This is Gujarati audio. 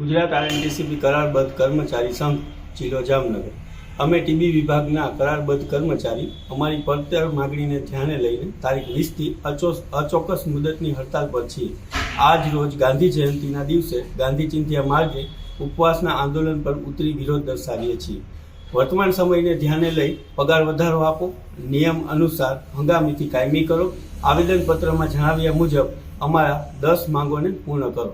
ગુજરાત આરએનટીસીપી કરારબદ્ધ કર્મચારી સંઘ, જિલ્લો જામનગર. અમે ટીબી વિભાગના કરારબદ્ધ કર્મચારી, અમારી પડતર માગણીને ધ્યાને લઈને તારીખ વીસથી અચોક્કસ મુદતની હડતાલ પર છીએ. આજ રોજ ગાંધી જયંતિના દિવસે ગાંધી ચિંધ્યા માર્ગે ઉપવાસના આંદોલન પર ઉતરી વિરોધ દર્શાવીએ છીએ. વર્તમાન સમયને ધ્યાને લઈ પગાર વધારો આપો, નિયમ અનુસાર હંગામીથી કાયમી કરો, આવેદનપત્રમાં જણાવ્યા મુજબ અમારા દસ માંગોને પૂર્ણ કરો.